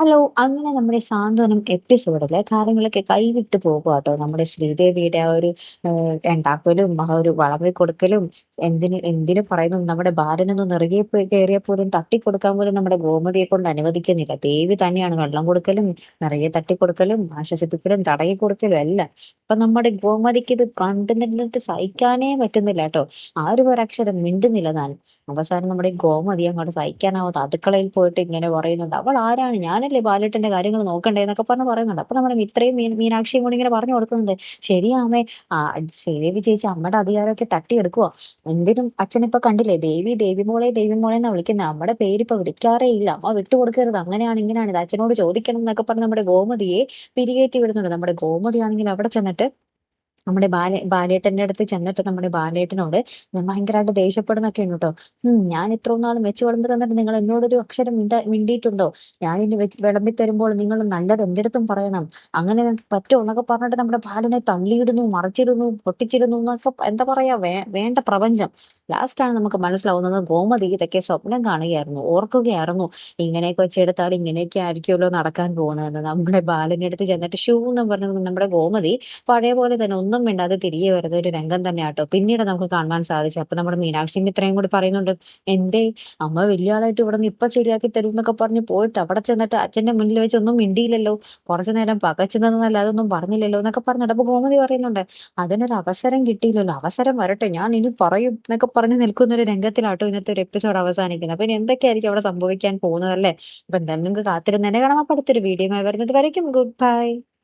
Hello അങ്ങനെ നമ്മുടെ സാന്ത്വനം എപ്പിസോഡിൽ കാര്യങ്ങളൊക്കെ കൈവിട്ട് പോകുക കേട്ടോ നമ്മുടെ ശ്രീദേവിയുടെ ആ ഒരു ഉണ്ടാക്കലും ആ ഒരു വളമി കൊടുക്കലും എന്തിന് എന്തിനു പറയുന്നു? നമ്മുടെ ബാലനൊന്ന് നിറകെ കയറിയ പോലും തട്ടിക്കൊടുക്കാൻ പോലും നമ്മുടെ ഗോമതിയെ കൊണ്ട് അനുവദിക്കുന്നില്ല. ദേവി തന്നെയാണ് വെള്ളം കൊടുക്കലും നിറയെ തട്ടിക്കൊടുക്കലും ആശ്വസിപ്പിക്കലും തടയി കൊടുക്കലും എല്ലാം. അപ്പൊ നമ്മുടെ ഗോമതിക്ക് ഇത് കണ്ടുനിന്നിട്ട് സഹിക്കാനേ പറ്റുന്നില്ല കേട്ടോ ആ ഒരു ഒരക്ഷരം മിണ്ടുന്നില്ല താൻ. അവസാനം നമ്മുടെ ഗോമതി അങ്ങോട്ട് സഹിക്കാനാവാത്ത അടുക്കളയിൽ പോയിട്ട് ഇങ്ങനെ പറയുന്നുണ്ട്. അവൾ ആരാണ്? ഞാൻ ഞാനല്ലേ ബാലേട്ടന്റെ കാര്യങ്ങൾ നോക്കണ്ടേ എന്നൊക്കെ പറഞ്ഞ് പറയുന്നുണ്ട്. അപ്പൊ നമ്മുടെ ഇത്രയും മീനാക്ഷിയും കൂടി ഇങ്ങനെ പറഞ്ഞു കൊടുക്കുന്നുണ്ട്. ശരിയാമേ ആ ശ്രീദേവി ചേച്ചി അമ്മയുടെ അധികാരമൊക്കെ തട്ടിയെടുക്കുക എന്തിനും അച്ഛനിപ്പൊ കണ്ടില്ലേ? ദേവി ദേവി മോളെ ദേവി മോളെ എന്നാ വിളിക്കുന്നത് അമ്മയുടെ പേരിപ്പൊ വിളിക്കാറേ ഇല്ല. അമ്മ വിട്ടുകൊടുക്കരുത് അങ്ങനെയാണ് ഇങ്ങനെയാണ് ഇത്. അച്ഛനോട് ചോദിക്കണം എന്നൊക്കെ പറഞ്ഞ് നമ്മുടെ ഗോമതിയെ പിരികേറ്റി വിടുന്നുണ്ട്. നമ്മുടെ ഗോമതിയാണെങ്കിൽ അവിടെ ചെന്നിട്ട് നമ്മുടെ ബാല ബാലേട്ടന്റെ അടുത്ത് ചെന്നിട്ട് നമ്മുടെ ബാലേട്ടനോട് ഞാൻ ഭയങ്കരമായിട്ട് ദേഷ്യപ്പെടുന്നൊക്കെ ഉണ്ട് കേട്ടോ ഞാൻ ഇത്ര നാളും വെച്ച് വിളമ്പി തന്നിട്ട് നിങ്ങൾ എന്നോടൊരു അക്ഷരം മിണ്ട മിണ്ടിയിട്ടുണ്ടോ? ഞാൻ ഇനി വിളമ്പി തരുമ്പോൾ നിങ്ങൾ നല്ലത് എന്റെ അടുത്തും പറയണം. അങ്ങനെ പറ്റുമോ എന്നൊക്കെ പറഞ്ഞിട്ട് നമ്മുടെ ബാലനെ തള്ളിയിടുന്നു മറിച്ചിടുന്നു പൊട്ടിച്ചിടുന്നു എന്നൊക്കെ എന്താ പറയാ വേ വേണ്ട പ്രപഞ്ചം. ലാസ്റ്റ് ആണ് നമുക്ക് മനസ്സിലാവുന്നത് ഗോമതി ഇതൊക്കെ സ്വപ്നം കാണുകയായിരുന്നു ഓർക്കുകയായിരുന്നു. ഇങ്ങനെയൊക്കെ വെച്ചെടുത്താൽ ഇങ്ങനെയൊക്കെ ആയിരിക്കുമല്ലോ നടക്കാൻ പോകുന്നത് നമ്മുടെ ബാലന്റെ അടുത്ത് ചെന്നിട്ട് ഷൂ എന്ന് പറഞ്ഞത് നമ്മുടെ ഗോമതി പഴയ പോലെ തന്നെ ഒന്നും ഒന്നും മിണ്ടാതെ തിരികെ വരുന്ന ഒരു രംഗം തന്നെ ആട്ടോ പിന്നീട് നമുക്ക് കാണുവാൻ സാധിച്ചു അപ്പൊ നമ്മുടെ മീനാക്ഷി മിത്രയും കൂടി പറയുന്നുണ്ട് എന്തേ അമ്മ വലിയ ആളായിട്ട് ഇവിടെ നിന്ന് ഇപ്പൊ ശരിയാക്കി തരും എന്നൊക്കെ പറഞ്ഞ് പോയിട്ട് അവിടെ ചെന്നിട്ട് അച്ഛന്റെ മുന്നിൽ വെച്ച് ഒന്നും മിണ്ടിയില്ലല്ലോ. കുറച്ചു നേരം പകച്ചതെന്നല്ല അതൊന്നും പറഞ്ഞില്ലല്ലോ എന്നൊക്കെ പറഞ്ഞിട്ട് അപ്പൊ ഗോമതി പറയുന്നുണ്ട് അതിനൊരു അവസരം കിട്ടിയില്ലല്ലോ. അവസരം വരട്ടെ. ഞാൻ ഇനി പറയും എന്നൊക്കെ പറഞ്ഞ് നിൽക്കുന്ന ഒരു രംഗത്തിലാട്ടോ ഇന്നത്തെ ഒരു എപ്പിസോഡ് അവസാനിക്കുന്നത്. അപ്പൊ ഇനി എന്തൊക്കെയായിരിക്കും അവിടെ സംഭവിക്കാൻ പോകുന്നതല്ലേ അപ്പൊ എന്തായാലും നിങ്ങൾക്ക് കാത്തിരുന്ന് തന്നെ കാണാം അപ്പൊ അടുത്തൊരു വീഡിയോ വരുന്നത് വരയ്ക്കും. Good bye.